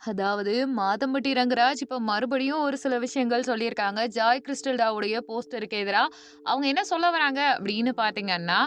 அதாவது மாதம்பட்டி ரங்கராஜ் இப்போ மறுபடியும் ஒரு சில விஷயங்கள் சொல்லியிருக்காங்க. ஜாய் கிறிஸ்டல்டாவுடைய போஸ்டருக்கு எதிராக அவங்க என்ன சொல்ல வராங்க அப்படின்னு பார்த்தீங்கன்னா,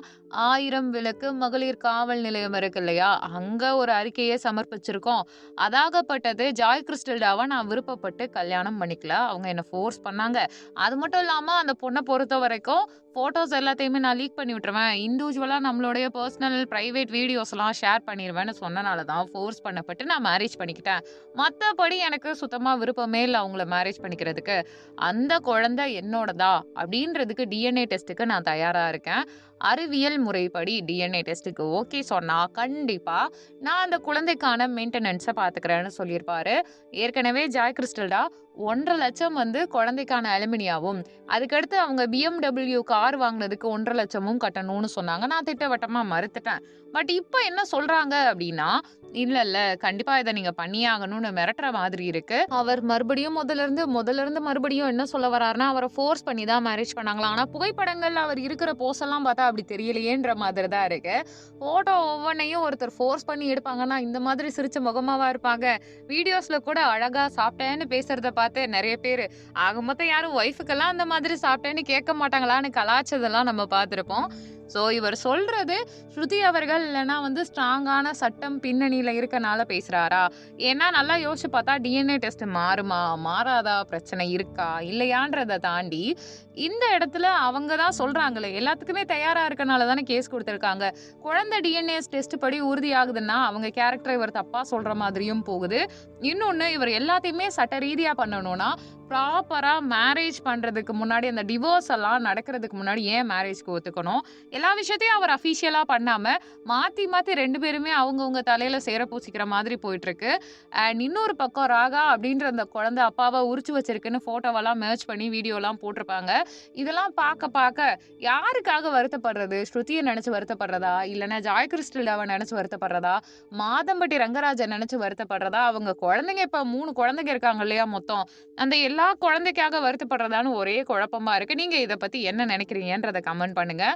ஆயிரம் விளக்கு மகளிர் காவல் நிலையம் இருக்கு இல்லையா? அங்கே ஒரு அறிக்கையை சமர்ப்பிச்சிருக்கோம். அதாகப்பட்டது ஜாய் கிறிஸ்டல்டாவை நான் விருப்பப்பட்டு கல்யாணம் பண்ணிக்கல. அவங்க என்னை ஃபோர்ஸ் பண்ணாங்க. அது மட்டும் இல்லாமல் அந்த பொண்ணை பொறுத்த வரைக்கும் ஃபோட்டோஸ் எல்லாத்தையுமே நான் லீக் பண்ணி விட்டுருவேன். இண்டிவிஜுவலாக நம்மளுடைய பர்சனல் ப்ரைவேட் வீடியோஸ்லாம் ஷேர் பண்ணிடுவேன்னு சொன்னனால தான் ஃபோர்ஸ் பண்ணப்பட்டு நான் மேரேஜ் பண்ணிக்கிட்டேன். மத்தபடி எனக்கு சுத்தமா விருப்பமே இல்ல அவங்கள மேரேஜ் பண்ணிக்கிறதுக்கு. அந்த குழந்தை என்னோடதா அப்படின்றதுக்கு டிஎன்ஏ டெஸ்ட்டுக்கு நான் தயாரா இருக்கேன். அறிவியல் முறைப்படி டிஎன்ஏ டெஸ்ட்டுக்கு ஓகே சொன்னால் கண்டிப்பாக நான் அந்த குழந்தைக்கான மெயின்டெனன்ஸை பார்த்துக்கிறேன்னு சொல்லியிருப்பாரு. ஏற்கனவே ஜாய் கிறிஸ்டல்டா 1,50,000 வந்து குழந்தைக்கான அலுமினியாவும், அதுக்கடுத்து அவங்க பிஎம்டபிள்யூ கார் வாங்கினதுக்கு ஒன்றரை லட்சமும் கட்டணும்னு சொன்னாங்க. நான் திட்டவட்டமாக மறுத்துட்டேன். பட் இப்போ என்ன சொல்கிறாங்க அப்படின்னா, இல்லை இல்லை கண்டிப்பாக இதை நீங்கள் பண்ணியே ஆகணும்னு மிரட்டுற மாதிரி இருக்குது அவர் மறுபடியும் முதல்ல இருந்து முதல்ல இருந்து மறுபடியும் என்ன சொல்ல வராருன்னா, அவரை ஃபோர்ஸ் பண்ணி தான் மேரேஜ் பண்ணாங்களாம். ஆனால் புகைப்படங்கள் அவர் இருக்கிற போஸ்டெல்லாம் பார்த்தா அப்படி தெரியலையேன்ற மாதிரி தான் இருக்கு. ஃபோட்டோ ஒவ்வொன்றையும் ஒருத்தர் ஃபோர்ஸ் பண்ணி எடுப்பாங்கன்னா, இந்த மாதிரி சிரிச்ச முகமாவா இருப்பாங்க? வீடியோஸ்ல கூட அழகா சாப்பிட்டேன்னு பேசுறத பார்த்து நிறைய பேர் ஆக மொத்தம் யாரும் ஒய்ஃபுக்கெல்லாம் அந்த மாதிரி சாப்பிட்டேன்னு கேட்க மாட்டாங்களான்னு கலாச்சதெல்லாம் நம்ம பார்த்துருப்போம் ஸோ இவர் சொல்றது ஸ்ருதி அவர்கள் இல்லைனா வந்து ஸ்ட்ராங்கான சட்டம் பின்னணியில் இருக்கனால பேசுறாரா? ஏன்னா நல்லா யோசிச்சு பார்த்தா டிஎன்ஏ டெஸ்ட் மாறுமா? மாறாதா? பிரச்சனை இருக்கா? இல்லையான்றதை தாண்டி, இந்த இடத்துல அவங்க தான் சொல்றாங்களே, எல்லாத்துக்குமே தயாரா இருக்கனால தானே கேஸ் கொடுத்துருக்காங்க குழந்தை டிஎன்ஏ டெஸ்ட் படி உறுதியாகுதுன்னா, அவங்க கேரக்டர் இவர் தப்பா சொல்ற மாதிரியும் போகுது. இன்னொன்று இவர் எல்லாத்தையுமே சட்ட ரீதியாக பண்ணணும்னா, ப்ராப்பராக மேரேஜ் பண்ணுறதுக்கு முன்னாடி அந்த டிவோர்ஸ் எல்லாம் நடக்கிறதுக்கு முன்னாடி ஏன் மேரேஜ்க்கு ஒத்துக்கணும்? எல்லா விஷயத்தையும் அவர் அஃபீஷியலாக பண்ணாமல் மாற்றி மாற்றி ரெண்டு பேருமே அவங்கவுங்க தலையில் சேர பூசிக்கிற மாதிரி போயிட்டுருக்கு. அண்ட் இன்னொரு பக்கம் ராகா அப்படின்ற அந்த குழந்தை அப்பாவை உரிச்சு வச்சிருக்குன்னு ஃபோட்டோவெல்லாம் மேட்ச் பண்ணி வீடியோலாம் போட்டிருப்பாங்க. இதெல்லாம் பார்க்க பார்க்க யாருக்காக வருத்தப்படுறது? ஸ்ருதியை நினச்சி வருத்தப்படுறதா? இல்லைன்னா ஜாய் கிறிஸ்டல்டாவ நினச்சி வருத்தப்படுறதா? மாதம்பட்டி ரங்கராஜன் நினச்சி வருத்தப்படுறதா? அவங்க குழந்தைங்க இப்போ மூணு குழந்தைங்க இருக்காங்க இல்லையா மொத்தம். அந்த எல்லா குழந்தைக்காக வருத்தப்படுறதான்னு ஒரே குழப்பமா இருக்குது நீங்கள் இதை பற்றி என்ன நினைக்கிறீங்கன்றதை கமெண்ட் பண்ணுங்கள்